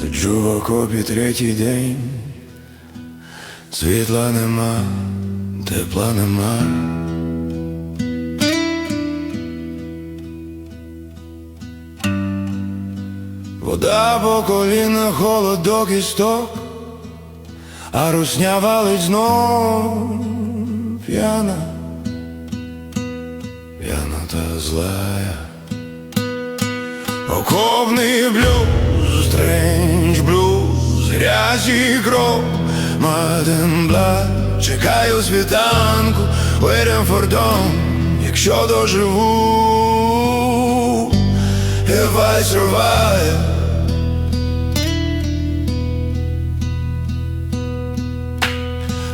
Сиджу в окопі третій день, світла нема, тепла нема. Вода по коліна, холодок і сток, а русня валить знов п'яна, п'яна та злая. Окопний блюз, стрендж блюз, грязь і кров, Маден чекаю світанку, waiting for dawn, якщо доживу, if I survive.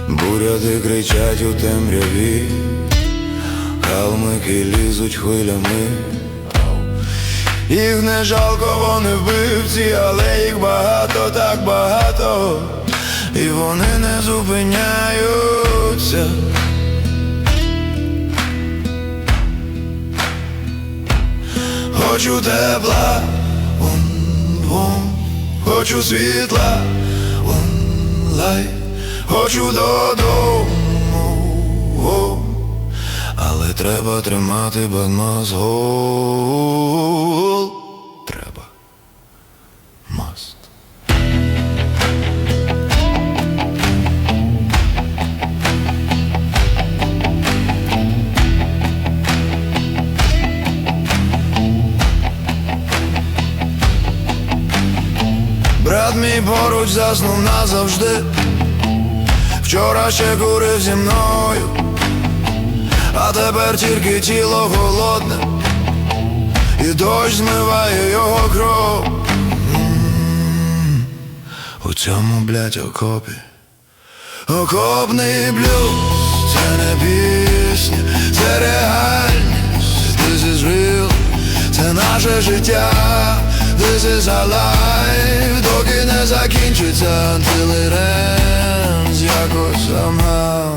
Буряти кричать у темряві, калмики лізуть хвилями. Їх не жалко, вони вбивці, але їх багато, так багато, і вони не зупиняються. Хочу тепла, вон, вон, хочу світла, лай, хочу додому, але треба тримати бадмазгол. Треба. Маст. Брат мій поруч заснув назавжди. Вчора ще курив зі мною, а тепер тільки тіло голодне, і дощ змиває його кров. У цьому, блядь, окопі. Окопний блюз, це не пісня, це реальність, this is real, це наше життя, this is our life, закінчиться антилиренс якось сама.